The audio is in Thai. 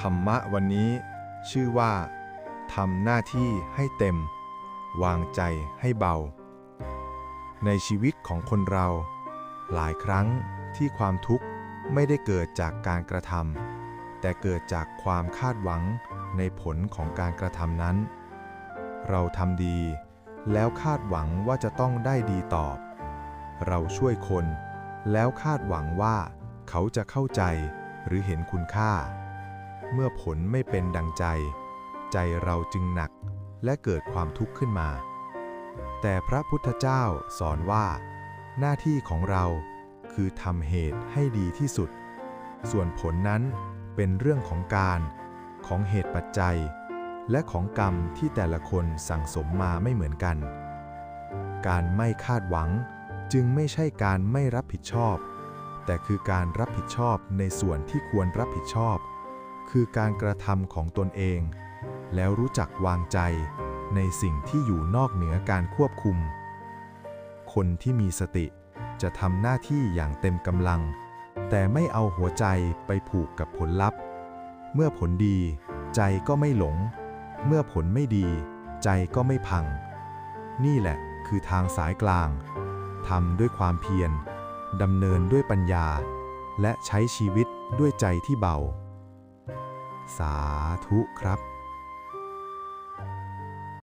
ธรรมะวันนี้ชื่อว่าทำหน้าที่ให้เต็ม วางใจให้เบา ในชีวิตของคนเรา หลายครั้งที่ความทุกข์ไม่ได้เกิดจากการกระทำแต่เกิดจากความคาดหวังในผลของการกระทำนั้น เราทำดีแล้วคาดหวังว่าจะต้องได้ดีตอบ เราช่วยคน แล้วคาดหวังว่าเขาจะเข้าใจหรือเห็นคุณค่า เมื่อผลไม่เป็นดังใจ ใจเราจึงหนักและเกิดความทุกข์ขึ้นมา แต่พระพุทธเจ้าสอนว่า หน้าที่ของเราคือทำเหตุให้ดีที่สุด ส่วนผลนั้นเป็นเรื่องของการของเหตุปัจจัย และของกรรมที่แต่ละคนสั่งสมมาไม่เหมือนกัน การไม่คาดหวังจึงไม่ใช่การไม่รับผิดชอบ แต่คือการรับผิดชอบในส่วนที่ควรรับผิดชอบ คือการกระทำของตนเอง แล้วรู้จักวางใจในสิ่งที่อยู่นอกเหนือการควบคุม คนที่มีสติจะทำหน้าที่อย่างเต็มกำลัง แต่ไม่เอาหัวใจไปผูกกับผลลัพธ์ เมื่อผลดี ใจก็ไม่หลง เมื่อผลไม่ดี ใจก็ไม่พัง นี่แหละคือทางสายกลางทำด้วยความเพียรดำเนินด้วยปัญญา และใช้ชีวิตด้วยใจที่เบา สาธุครับ